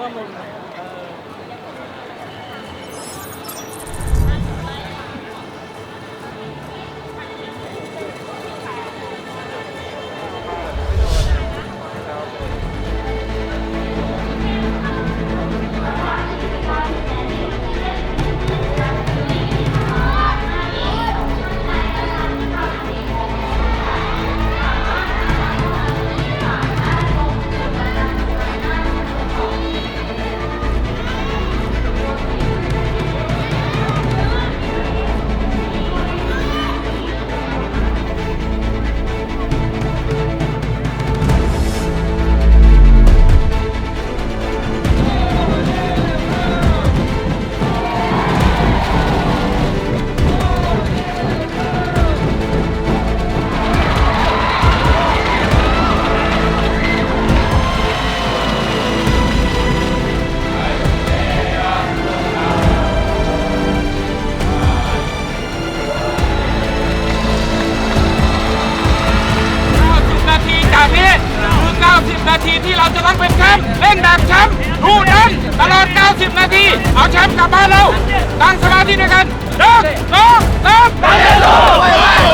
ว่ แชมป์กลับบ้านเราตั้งสมาธิด้วยกันหนึ่งสองสามแล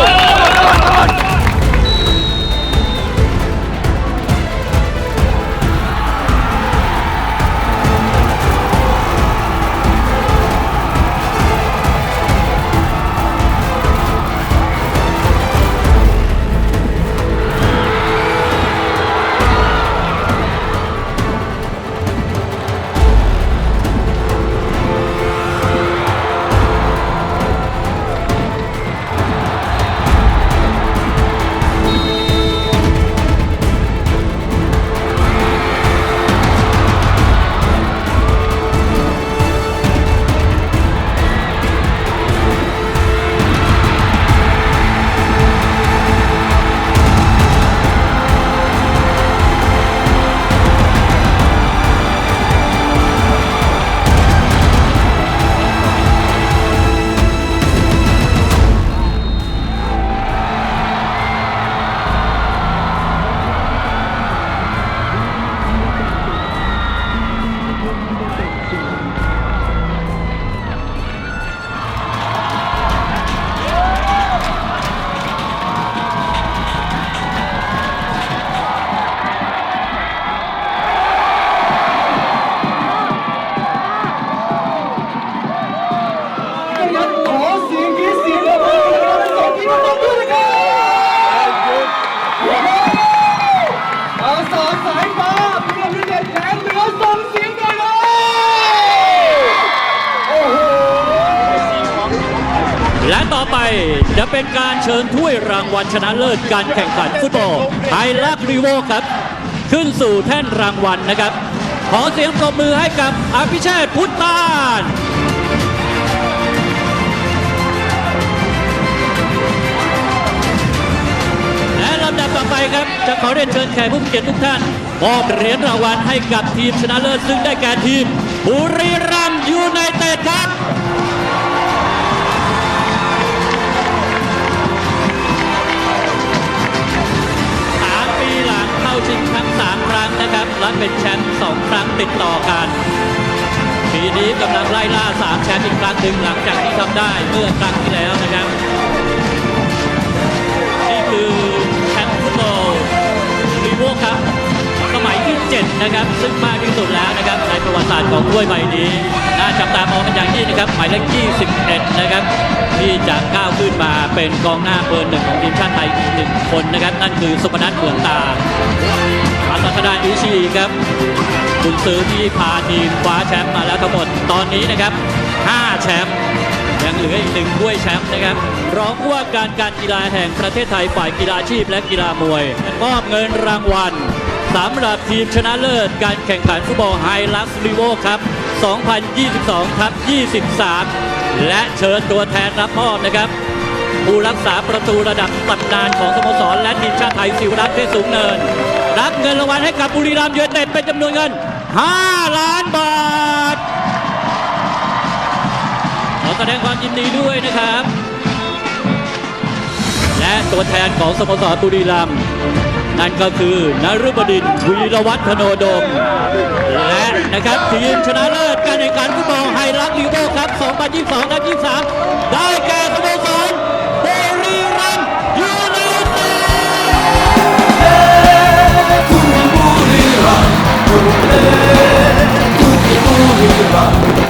ต่อไป จะเป็นการเชิญถ้วยรางวัลชนะเลิศการแข่งขันฟุตบอลไทยลักรีโวครับ ขึ้นสู่แท่นรางวัลนะครับ ขอเสียงปรบมือให้กับอภิเชษพุทธตานและลำดับต่อไปครับ จะขอเรียนเชิญแขกผู้มีเกียรติทุกท่านมอบเหรียญรางวัลให้กับทีมชนะเลิศซึ่งได้แก่ทีมบุรีรัมย์ยูไนเต็ดครับ ติดต่อกัน ปีนี้กำลังไล่ล่าสามแชมป์อีกครั้งหนึ่งหลังจากที่ทำได้เมื่อครั้งที่แล้วนะครับ นี่คือแชมป์ฟุตบอลรีโวครับ สมัยที่ 7 นะครับ ซึ่งมากที่สุดแล้วนะครับ ประวัติศาสตร์ของถ้วยใบนี้ น่าจับตามองกันอย่างยิ่งนะครับ หมายเลข 21 นะครับ ที่จะก้าวขึ้นมาเป็นกองหน้าเบอร์หนึ่งของทีมชาติไทยอีกหนึ่งคนนะครับ นั่นคือสุพนัทเหมืองตาอัศดาอิชีครับคุณซื้อที่พาทีมคว้าแชมป์มาแล้วทั้งหมดตอนนี้นะครับ 5 แชมป์ยังเหลืออีกหนึ่งถ้วยแชมป์นะครับรองผู้ว่าการการกีฬาแห่งประเทศไทยฝ่ายกีฬาชีพและกีฬามวยมอบเงินรางวัล สำหรับทีมชนะเลิศ การแข่งขันฟุตบอลไฮลักซ์รีโวครับ 2022ทับ 23 และเชิญตัวแทนรับมอบนะครับ ผู้รักษาประตูระดับตำนานของสโมสร และทีมชาติไทยสิวรัตน์เพชรสูงเนิน รับเงินรางวัลให้กับบุรีรัมย์ยูไนเต็ดเป็นจำนวนเงิน 5 ล้านบาท ขอแสดงความยินดีด้วยนะครับ และตัวแทนของสโมสรบุรีรัมย์ นั่นก็คือนฤบดินวีรวัฒนโนดม และนะครับทีมชนะเลิศการแข่งขันฟุตบอลไฮรักลีโวครับ 2022และ23 ได้แก่สโมสรบุรีรัมยูไนเต็ดบุ